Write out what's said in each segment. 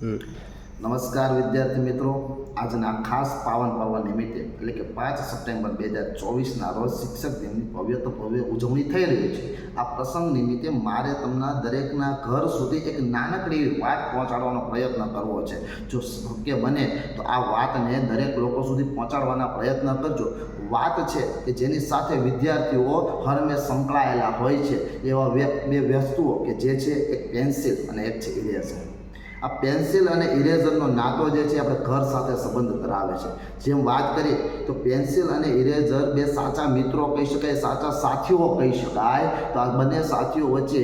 નમસ્કાર વિદ્યાર્થી મિત્રો. આજના ખાસ પાવન પર્વ નિમિત્તે, એટલે કે પાંચ સપ્ટેમ્બર બે હજાર ચોવીસના રોજ શિક્ષક દિનની ભવ્ય તો ભવ્ય ઉજવણી થઈ રહી છે. આ પ્રસંગ નિમિત્તે મારે તમને દરેકના ઘર સુધી એક નાનકડી વાત પહોંચાડવાનો પ્રયત્ન કરવો છે. જો શક્ય બને તો આ વાતને દરેક લોકો સુધી પહોંચાડવાના પ્રયત્ન કરજો. વાત છે કે જેની સાથે વિદ્યાર્થીઓ હરમે સંકળાયેલા હોય છે. એવા બે વસ્તુઓ કે જે છે એક પેન્સિલ અને એક છે ઇરેઝર. આ પેન્સિલ અને ઇરેઝરનો નાતો જે છે આપણે ઘર સાથે સંબંધ ધરાવે છે. જેમ વાત કરીએ, તો પેન્સિલ અને ઇરેઝર બે સાચા મિત્રો કહી શકાય, સાચા સાથીઓ કહી શકાય. તો આ બંને સાથીઓ વચ્ચે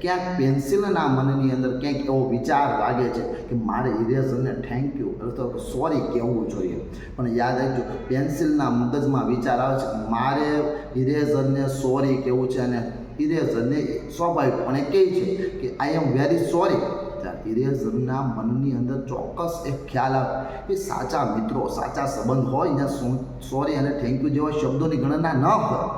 ક્યાંક પેન્સિલના મનની અંદર ક્યાંક એવો વિચાર લાગે છે કે મારે ઇરેઝરને થેન્ક યુ અથવા સોરી કહેવું જોઈએ. પણ યાદ રાખજો પેન્સિલના મગજમાં વિચાર આવે છે મારે ઇરેઝરને સોરી કહેવું છે અને ઇરેઝરને સ્વાભાવિકપણે કહે છે કે આઈ એમ વેરી સોરી ઇરેઝરના મનની અંદર ચોક્કસ એક ખ્યાલ આવે કે સાચા મિત્રો, સાચા સંબંધ હોય ને સોરી અને થેન્ક યુ જેવા શબ્દોની ગણના ન હોય.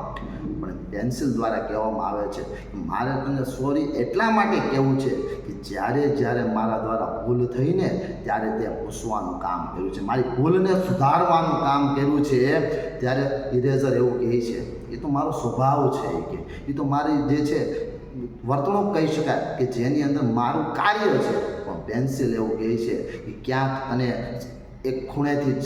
પણ પેન્સિલ દ્વારા કહેવામાં આવે છે મારે તને સોરી એટલા માટે કહેવું છે કે જ્યારે જ્યારે મારા દ્વારા ભૂલ થઈને ત્યારે તે પૂછવાનું કામ કર્યું છે. મારી ભૂલને સુધારવાનું કામ કર્યું છે, ત્યારે ઇરેઝર એવું કહે છે, એ તો મારો સ્વભાવ છે એ કે, એ તો મારી જે છે વર્તણૂક કહી શકાય કે જેની અંદર મારું કાર્ય છે. પેન્સિલ એવું કહે છે કે ક્યાંક અને એક ખૂણેથી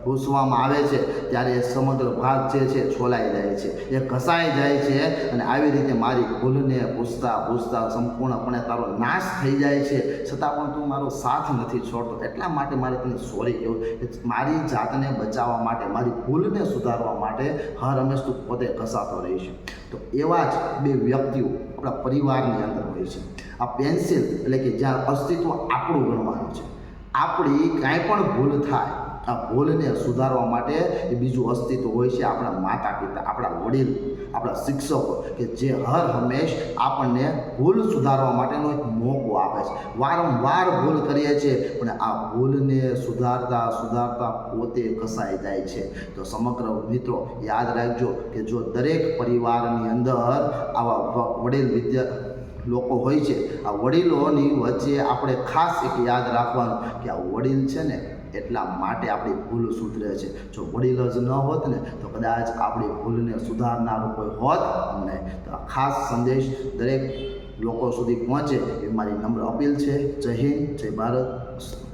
છે ભૂસવામાં આવે છે, ત્યારે એ સમગ્ર ભાગ જે છે છોલાઈ જાય છે. એ ઘસાઈ જાય છે અને આવી રીતે મારી ભૂલને પૂછતા પૂછતા સંપૂર્ણપણે તારો નાશ થઈ જાય છે. છતાં પણ તું મારો સાથ નથી છોડતો. એટલા માટે મારે તને સોરી કહેવું મારી જાતને બચાવવા માટે, મારી ભૂલને સુધારવા માટે હર હંમેશ તું પોતે ઘસાતો રહીશ. તો એવા જ બે વ્યક્તિઓ આપણા પરિવારની અંદર હોય છે. આ પેન્સિલ એટલે કે જ્યાં અસ્તિત્વ આપણું ગણવાનું છે. આપણી કાંઈ પણ ભૂલ થાય આ ભૂલને સુધારવા માટે એ બીજું અસ્તિત્વ હોય છે આપણા માતા પિતા, આપણા વડીલ, આપણા શિક્ષકો કે જે હર હંમેશ આપણને ભૂલ સુધારવા માટેનો એક મોકો આપે છે. વારંવાર ભૂલ કરીએ છીએ, પણ આ ભૂલને સુધારતા સુધારતા પોતે ઘસાઈ જાય છે. તો સમગ્ર મિત્રો યાદ રાખજો કે જો દરેક પરિવારની અંદર આવા વડીલ વિદ્યા લોકો હોય છે. આ વડીલોની વચ્ચે આપણે ખાસ એક યાદ રાખવાનું કે આ વડીલ છે ને એટલા માટે આપણી ભૂલ સુધરે છે. જો વડીલ જ ન હોત ને, તો કદાચ આપણી ભૂલને સુધારનારું કોઈ હોત નહીં તો આ ખાસ સંદેશ દરેક લોકો સુધી પહોંચે એ મારી નમ્ર અપીલ છે. જય હિન્દ, જય ભારત.